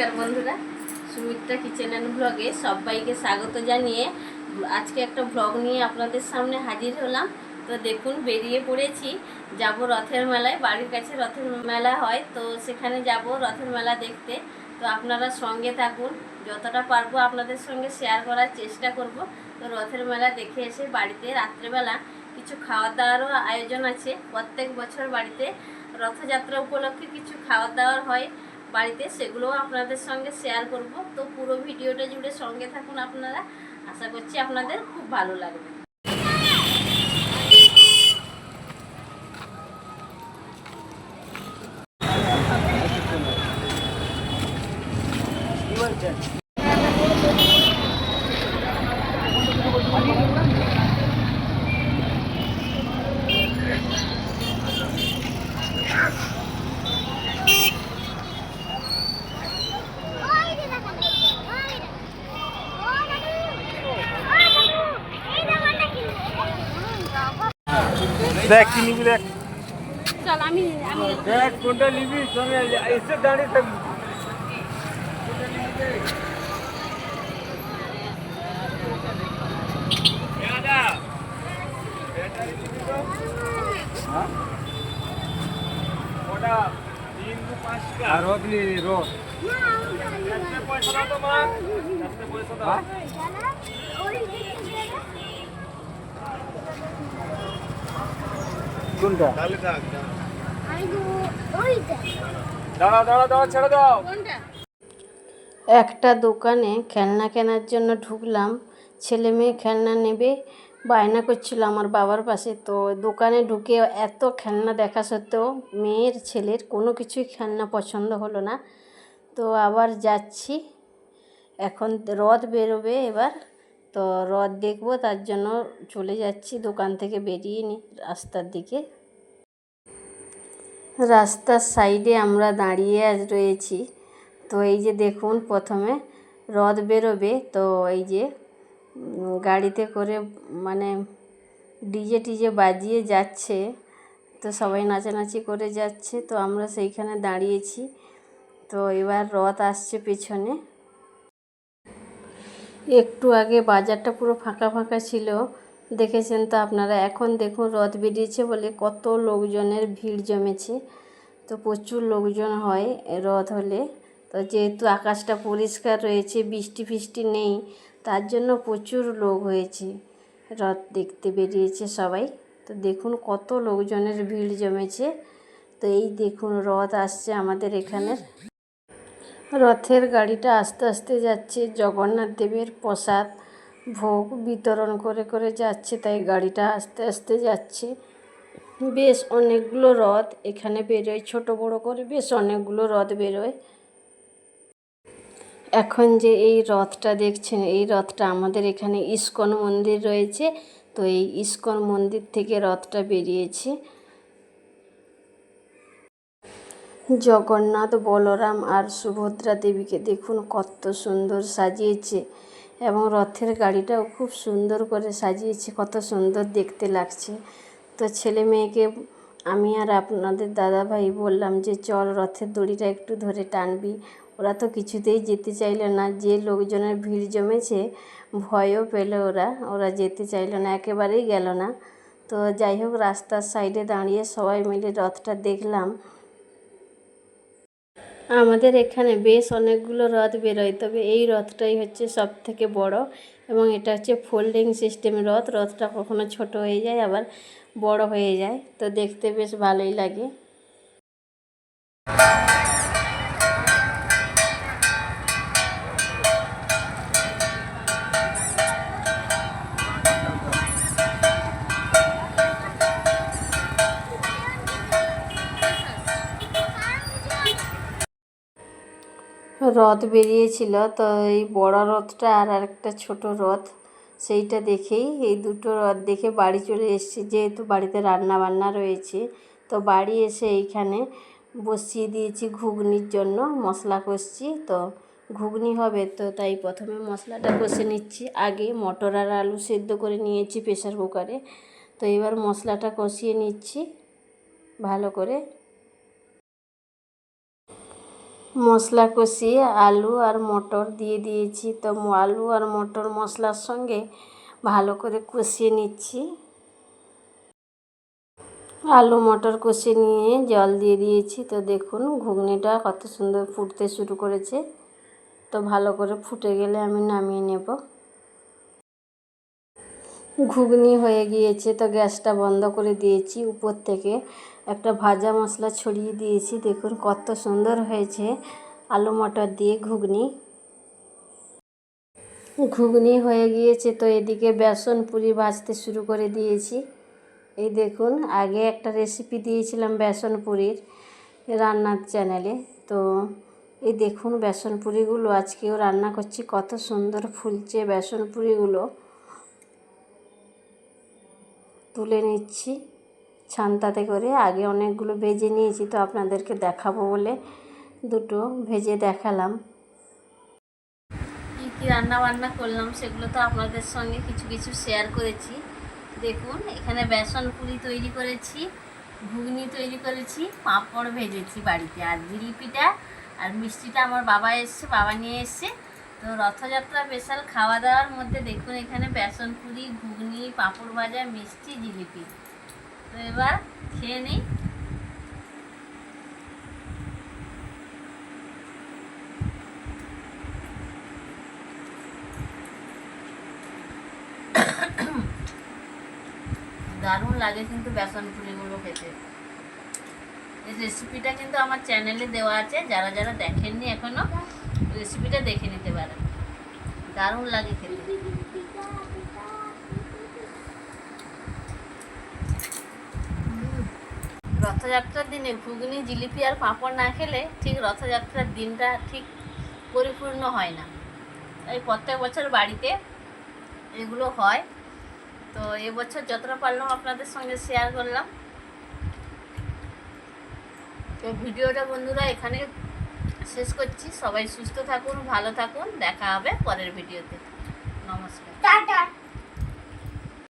নমস্কার বন্ধুরা, Sumitra kitchen and ব্লগে সবাইকে স্বাগত জানিয়ে আজকে একটা ব্লগ নিয়ে আপনাদের সামনে হাজির হলাম। তো দেখুন, বেরিয়ে পড়েছি। যাব রথের মেলায়, বাড়ির কাছে রথের মেলা হয়, তো সেখানে যাব রথের মেলা দেখতে। তো আপনারা সঙ্গে থাকুন, যতটা পারব আপনাদের সঙ্গে শেয়ার করার চেষ্টা করব। তো রথের মেলা দেখে এসে বাড়িতে রাত্রেবেলা কিছু খাওয়া দাওয়ারও আয়োজন আছে। প্রত্যেক বছর বাড়িতে রথযাত্রা উপলক্ষে কিছু খাওয়া দাওয়ার হয়। বাড়িতে সেগুলোও আপনাদের সঙ্গে শেয়ার করব। তো পুরো ভিডিওটা জুড়ে সঙ্গে থাকুন আপনারা। আশা করছি আপনাদের খুব ভালো লাগবে। দেখ কি নিবি দেখ। চল আমি আমি দেখ কোনটা নিবি? তুমি এসে দাঁড়িয়ে থাকবি আর রোদ। নিয়ে রোদ পয়সা দাও তো মা পয়সা দাও। কোনটা? ছেড়ে দাও। একটা দোকানে খেলনা কেনার জন্য ঢুকলাম। ছেলে মেয়ে খেলনা নেবে বায়না করছিল আমার বাবার পাশে। তো দোকানে ঢুকে এত খেলনা দেখা সত্ত্বেও মেয়ের ছেলের কোনো কিছুই খেলনা পছন্দ হলো না। তো আবার যাচ্ছি। এখন রথ বেরোবে এবার। তো রথ দেখব, তার জন্য চলে যাচ্ছি, দোকান থেকে বেরিয়ে নি রাস্তার দিকে। রাস্তার সাইডে আমরা দাঁড়িয়ে আজ রয়েছি। তো এই যে দেখুন, প্রথমে রথ বেরোবে। তো এই যে গাড়িতে করে মানে ডিজে টিজে বাজিয়ে যাচ্ছে। তো সবাই নাচানাচি করে যাচ্ছে। তো আমরা সেইখানে দাঁড়িয়েছি। তো এবার রথ আসছে পেছনে। একটু আগে বাজারটা পুরো ফাঁকা ফাঁকা ছিল। দেখেছেন তো আপনারা, এখন দেখুন রথ বেরিয়েছে বলে কত লোকজনের ভিড় জমেছে। তো প্রচুর লোকজন হয় রথ হলে। তো যেহেতু আকাশটা পরিষ্কার রয়েছে, বৃষ্টি ফিষ্টি নেই, তার জন্য প্রচুর লোক হয়েছে। রথ দেখতে বেরিয়েছে সবাই। তো দেখুন কত লোকজনের ভিড় জমেছে। তো এই দেখুন রথ আসছে আমাদের এখানের। রথের গাড়িটা আস্তে আস্তে যাচ্ছে, জগন্নাথ দেবের প্রসাদ ভোগ বিতরণ করে করে যাচ্ছে, তাই গাড়িটা আস্তে আস্তে যাচ্ছে। বেশ অনেকগুলো রথ এখানে বেরোয়, ছোট বড় করে বেশ অনেকগুলো রথ বেরোয়। এখন যে এই রথটা দেখছেন, এই রথটা আমাদের এখানে ইস্কন মন্দির রয়েছে, তো এই ইস্কন মন্দির থেকে রথটা বেরিয়েছে। জগন্নাথ, বলরাম আর সুভদ্রা দেবীকে দেখুন কত সুন্দর সাজিয়েছে এবং রথের গাড়িটাও খুব সুন্দর করে সাজিয়েছে, কত সুন্দর দেখতে লাগছে। তো ছেলে মেয়েকে আমি আর আপনাদের দাদা ভাই বললাম যে, চল রথের দড়িটা একটু ধরে টানবি। ওরা তো কিছুতেই যেতে চাইলো না, যে লোকজনের ভিড় জমেছে ভয়ও পেল ওরা ওরা যেতে চাইলো না, একেবারেই গেল না। তো যাই হোক, রাস্তার সাইডে দাঁড়িয়ে সবাই মিলে রথটা দেখলাম। আমাদের এখানে বেশ অনেকগুলো রথ বেরোয়, তবে এই রথটাই হচ্ছে সব থেকে বড় এবং এটা হচ্ছে ফোল্ডিং সিস্টেম রথ। রথটা কখনো ছোট হয়ে যায়, আবার বড় হয়ে যায়, তো দেখতে বেশ ভালোই লাগে। রথ বেরিয়েছিল, তো এই বড় রথটা আর আরেকটা ছোট রথ, সেইটা দেখেই এই দুটো রথ দেখে বাড়ি চলে এসেছি। যেহেতু বাড়িতে রান্না বান্না রয়েছে, তো বাড়ি এসে এইখানে বসিয়ে দিয়েছি ঘুগনির জন্য, মশলা কষছি, তো ঘুগনি হবে, তো তাই প্রথমে মশলাটা কষে নিচ্ছি। আগে মটর আর আলু সেদ্ধ করে নিয়েছি প্রেসার কুকারে, তো এবার মশলাটা কষিয়ে নিচ্ছি, ভালো করে। মশলা কষিয়ে আলু আর মটর দিয়ে দিয়েছি। তো আলু আর মটর মশলার সঙ্গে ভালো করে কষিয়ে নিচ্ছি। আলু, মটর কষিয়ে নিয়ে জল দিয়ে দিয়েছি। তো দেখুন, ঘুগনিটা কত সুন্দর ফুটতে শুরু করেছে। তো ভালো করে ফুটে গেলে আমি নামিয়ে নেব। ঘুগনি হয়ে গিয়েছে। তো গ্যাসটা বন্ধ করে দিয়েছি উপর থেকে। একটা ভাজা মশলা ছড়িয়ে দিয়েছি। দেখুন কত সুন্দর হয়েছে আলু মটর দিয়ে ঘুগনি। ঘুগনি হয়ে গিয়েছে তো এদিকে বেসন পুরি ভাজতে শুরু করে দিয়েছি। এই দেখুন, আগে একটা রেসিপি দিয়েছিলাম বেসন পুরির রান্নার চ্যানেলে তো এই দেখুন বেসন পুরিগুলো, আজকেও রান্না করছি, কত সুন্দর ফুলছে বেসন পুরিগুলো। তুলে নিচ্ছি। ছান্তাতে করে। আগে অনেকগুলো ভেজে নিয়েছি তো আপনাদেরকে দেখাবো বলে দুটো ভেজে দেখালাম। কী কী রান্না বান্না করলাম সেগুলো তো আপনাদের সঙ্গে কিছু কিছু শেয়ার করেছি। দেখুন, এখানে বেসন পুরি তৈরি করেছি, ঘুগনি তৈরি করেছি, পাঁপড় ভেজেছি বাড়িতে। আর জিলিপিটা আর মিষ্টিটা আমার বাবা এসছে, বাবা নিয়ে এসছে। তো রথযাত্রা স্পেশাল খাওয়া দাওয়ার মধ্যে দেখুন, এখানে বেসন পুরি, ঘুগনি, পাঁপড় ভাজা, মিষ্টি, জিলিপি। তো এবার খেয়ে নিই। দারুণ লাগে কিন্তু বেসন পুরিগুলো খেতে। এই রেসিপিটা কিন্তু আমার চ্যানেলে দেওয়া আছে, যারা যারা দেখেননি এখনও রেসিপিটা দেখে নিতে পারেন। দারুণ লাগে খেতে। রথযাত্রার দিনে ঘুগনি, জিলিপি আর পাঁপড় না খেলে ঠিক রথযাত্রার দিনটা ঠিক পরিপূর্ণ হয় না। তাই প্রত্যেক বছর বাড়িতে এগুলো হয়। তো এবছর যতটা পারলাম আপনাদের সঙ্গে শেয়ার করলাম। তো ভিডিওটা বন্ধুরা এখানে শেষ করছি। সবাই সুস্থ থাকুন, ভালো থাকুন। দেখা হবে পরের ভিডিওতে। নমস্কার।